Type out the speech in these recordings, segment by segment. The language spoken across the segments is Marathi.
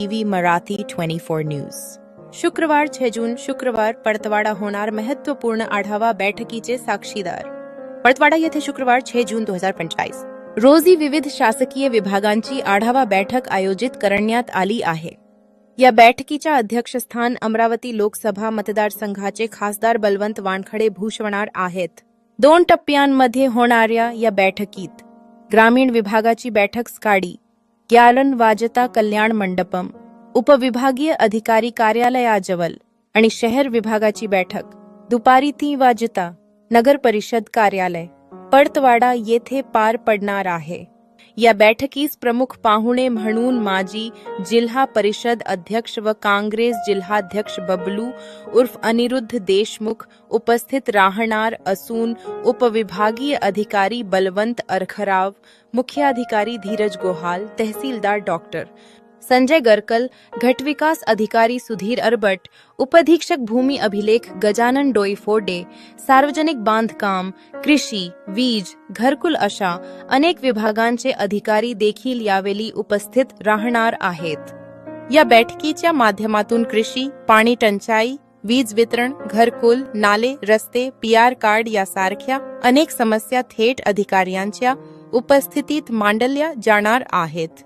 TV Marathi twenty four news. शुक्रवार छे जून शुक्रवार परतवाडा होणार महत्त्वपूर्ण आढावा बैठकीचे साक्षीदार. परतवाडा येथे शुक्रवार छे जून दोन हजार पंचेचाळीस रोजी विविध शासकीय विभागांची आढावा बैठक आयोजित करण्यात आली आहे. या बैठकीच्या अध्यक्षस्थान अमरावती लोकसभा मतदारसंघाचे खासदार बलवंत वानखडे भूषवणार आहेत. दोन टप्प्यांमध्ये होणाऱ्या या बैठकीत ग्रामीण विभागाची बैठक स्काडी ग्यालन वाजता कल्याण मंडपम उपविभागीय अधिकारी कार्यालयाजवळ आणि शहर विभागाची बैठक दुपारी तीन वाजता नगर परिषद कार्यालय पडतवाडा येथे पार पडणार आहे. या बैठकीस प्रमुख पाहुणे म्हणून माजी जिल्हा परिषद अध्यक्ष व काँग्रेस जिल्हाध्यक्ष बबलू उर्फ़ अनिरुद्ध देशमुख, उपस्थित राहणार, असून उपविभागीय अधिकारी बलवंत अरखराव, मुख्याधिकारी धीरज गोहाल, तहसीलदार डॉक्टर संजय गरकल घटविकास अधिकारी सुधीर अरबट उपधीक्षक भूमी अभिलेख गजानन डोईफोडे सार्वजनिक बांधकाम कृषी वीज घरकुल अशा अनेक विभागांचे अधिकारी देखील यावेळी उपस्थित राहणार आहेत. या बैठकीच्या माध्यमातून कृषी पाणी टंचाई वीज वितरण घरकुल नाले रस्ते पी आर कार्ड यासारख्या अनेक समस्या थेट अधिकाऱ्यांच्या उपस्थितीत मांडल्या जाणार आहेत.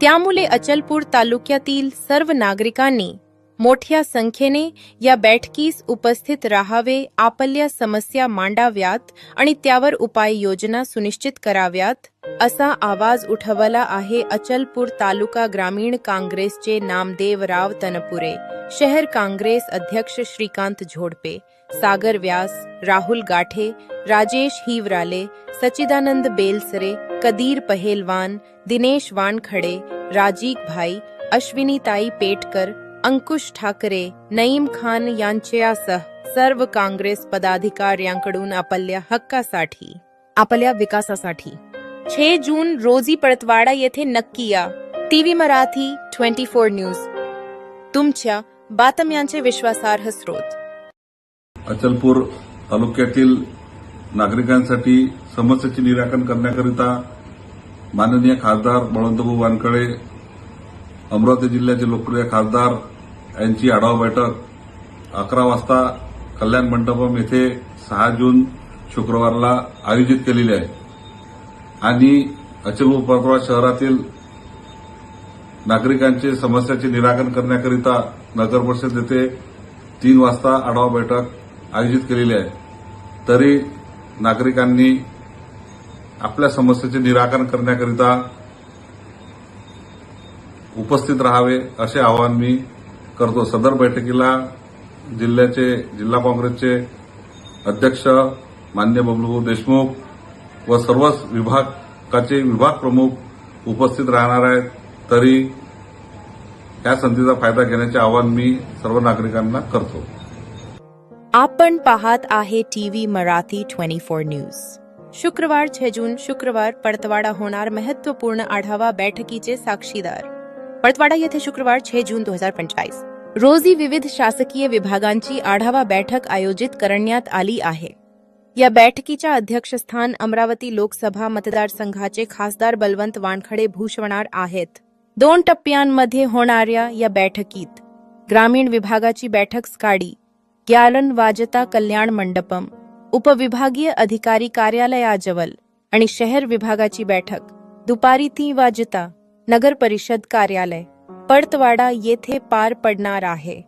त्यामुळे अचलपूर तालुक्यातील सर्व नागरिकांनी मोठ्या संख्येने या बैठकीस उपस्थित राहावे आपल्या समस्या मांडाव्यात आणि त्यावर उपाययोजना सुनिश्चित कराव्यात असा आवाज उठवला आहे अचलपूर तालुका ग्रामीण काँग्रेसचे नामदेवराव तनपुरे शहर काँग्रेस अध्यक्ष श्रीकांत झोडपे सागर व्यास राहुल गाठे राजेश हिवराले सचिदानंद बेलसरे कदीर पहेलवान दिनेश वानखडे राजीक भाई अश्विनीताई पेटकर अंकुश ठाकरे नईम खान यांच्यासह सर्व काँग्रेस पदाधिकाऱ्यांकडून आपल्या हक्कासाठी आपल्या विकासासाठी. छे जून रोजी पळतवाडा येथे नक्की या. TV Marathi twenty four news. तुमच्या बातम्यांचे विश्वासार्ह स्रोत. अचलपूर तालुक्यातील नागरिकांसाठी समस्येचे निराकरण करण्याकरिता माननीय खासदार बळवंतभाऊ वानकडे अमरावती जिल्ह्याचे लोकप्रिय खासदार यांची आढावा बैठक अकरा वाजता कल्याण मंडपम येथे सहा जून शुक्रवारला आयोजित केलेली आहे. आणि अचलपूर परतवाड शहरातील नागरिकांचे समस्याचे निराकरण करण्याकरिता नगर परिषद येथे तीन वाजता आढावा बैठक आयोजित केलेली आहे. तरी नागरिकांनी आपल्या समस्येचे निराकरण करण्याकरिता उपस्थित राहावे असे आवाहन मी करतो. सदर बैठकीला जिल्ह्याचे जिल्हा काँग्रेसचे अध्यक्ष मान्य बबलू देशमुख व सर्वच विभागाचे विभाग प्रमुख उपस्थित राहणार आहेत. तरी या संधीचा फायदा घेण्याचे आवाहन मी सर्व नागरिकांना करतो. आपण पाहत आहे TV Marathi twenty four news. शुक्रवार छह जून शुक्रवार पडतवाडा होणार महत्त्वपूर्ण आढावा बैठकीचे साक्षीदार. पडतवाडा येथे शुक्रवार छह जून दोन हजार पंचवीस रोजी विविध शासकीय विभागांची आढावा बैठक आयोजित करण्यात आली आहे. या बैठकीच्या अध्यक्षस्थान अमरावती लोकसभा मतदारसंघाचे खासदार बलवंत वानखडे भूषवणार आहेत. दोन टप्प्यांमध्ये होणाऱ्या या बैठकीत ग्रामीण विभागाची बैठक स्काडी ग्यालन वाजता कल्याण मंडपम उपविभागीय अधिकारी कार्यालयाजवळ आणि शहर विभागाची बैठक दुपारी तीन वाजता नगर परिषद कार्यालय पडतवाडा येथे पार पडणार आहे.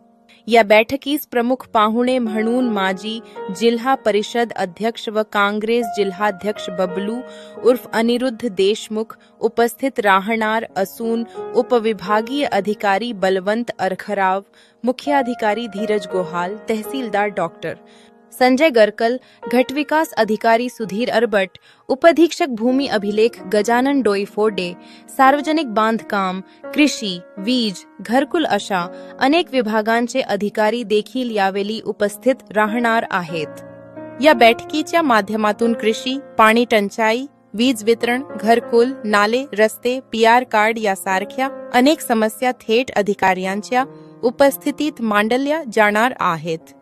या बैठकीस प्रमुख पाहुणे म्हणून माजी जिल्हा परिषद अध्यक्ष व काँग्रेस जिल्हाध्यक्ष बबलू उर्फ अनिरुद्ध देशमुख उपस्थित राहणार असून उपविभागीय अधिकारी बलवंत अरखराव मुख्याधिकारी धीरज गोहाल तहसीलदार डॉक्टर संजय गरकल घटविकास अधिकारी सुधीर अरबट उपधीक्षक भूमी अभिलेख गजानन डोईफोडे सार्वजनिक बांधकाम कृषी वीज घरकुल अशा अनेक विभागांचे अधिकारी देखील यावेळी उपस्थित राहणार आहेत. या बैठकीच्या माध्यमातून कृषी पाणी टंचाई वीज वितरण घरकुल नाले रस्ते पी आर कार्ड यासारख्या अनेक समस्या थेट अधिकाऱ्यांच्या उपस्थितीत मांडल्या जाणार आहेत.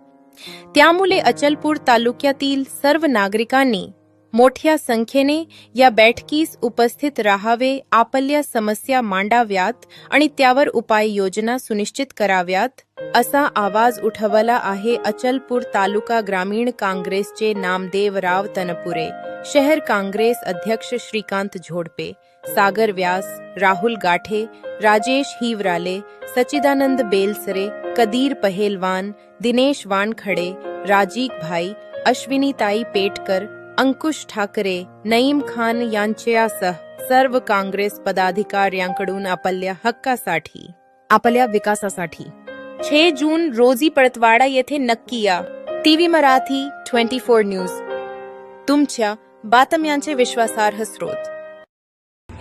त्यामुळे अचलपूर तालुक्यातील सर्व नागरिकांनी मोठ्या संख्येने या बैठकीस उपस्थित राहावे आपल्या समस्या मांडाव्यात आणि त्यावर उपाययोजना सुनिश्चित कराव्यात असा आवाज उठवला आहे अचलपूर तालुका ग्रामीण काँग्रेसचे नामदेवराव तनपुरे शहर काँग्रेस अध्यक्ष श्रीकांत झोडपे. सागर व्यास, राहुल गाठे, राजेश हिवराले सचिदानंद बेलसरे, कदीर पहेलवान, दिनेश वानखडे, राजीक भाई, अश्विनीताई पेटकर, अंकुश ठाकरे, नईम खान यांच्यासह सर्व काँग्रेस पदाधिकाऱ्यांकडून आपल्या हक्कासाठी, आपल्या विकासासाठी. छे जून रोजी पळतवाडा येथे नक्की या. TV Marathi, twenty four news. तुमच्या बातम्यांचे विश्वासार्ह स्रोत.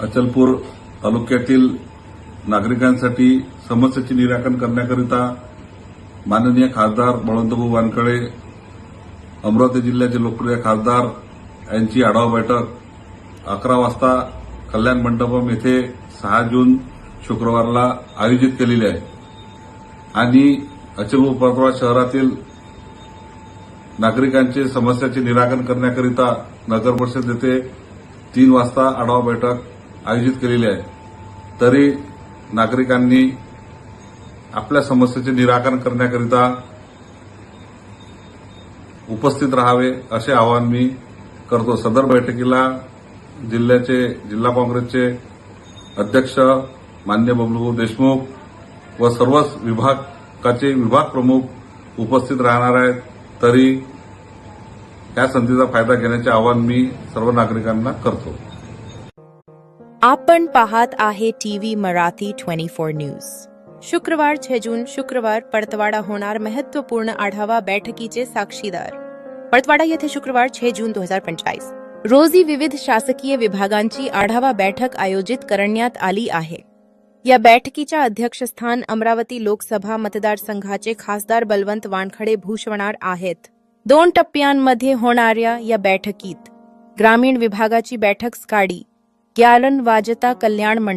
अचलपूर तालुक्यातील नागरिकांसाठी समस्येचे निराकरण करण्याकरिता माननीय खासदार बळवंतभाऊ वानखडे अमरावती जिल्ह्याचे लोकप्रिय खासदार यांची आढावा बैठक अकरा वाजता कल्याण मंडपम येथे सहा जून शुक्रवारला आयोजित केलेली आहे. आणि अचलपूर शहरातील नागरिकांचे समस्याचे निराकरण करण्याकरिता नगर परिषद येथे तीन वाजता आढावा बैठक आयोजित केलेली आहे. तरी नागरिकांनी आपल्या समस्येचे निराकरण करण्याकरिता उपस्थित राहावे असे आवाहन मी करतो. सदर बैठकीला जिल्ह्याचे जिल्हा काँग्रेसचे अध्यक्ष मान्य बबलूभाऊ देशमुख व सर्वच विभागाचे विभाग प्रमुख उपस्थित राहणार आहेत. तरी या संधीचा फायदा घेण्याचे आवाहन मी सर्व नागरिकांना करतो. आपण पाहत आहे T V Marathi twenty four news. शुक्रवार छे जून शुक्रवार पडतवाडा होणार महत्त्वपूर्ण आढावा बैठकीचे साक्षीदार. पडतवाडा येथे शुक्रवार छे जून दोन हजार पंचाळीस रोजी विविध शासकीय विभागांची आढावा बैठक आयोजित करण्यात आली आहे. या बैठकीच्या अध्यक्षस्थान अमरावती लोकसभा मतदारसंघाचे खासदार बलवंत वानखडे भूषवणार आहेत. दोन टप्प्यांमध्ये होणाऱ्या या बैठकीत ग्रामीण विभागाची बैठक स्काडी ग्यालन वाजता कल्याण मंडळ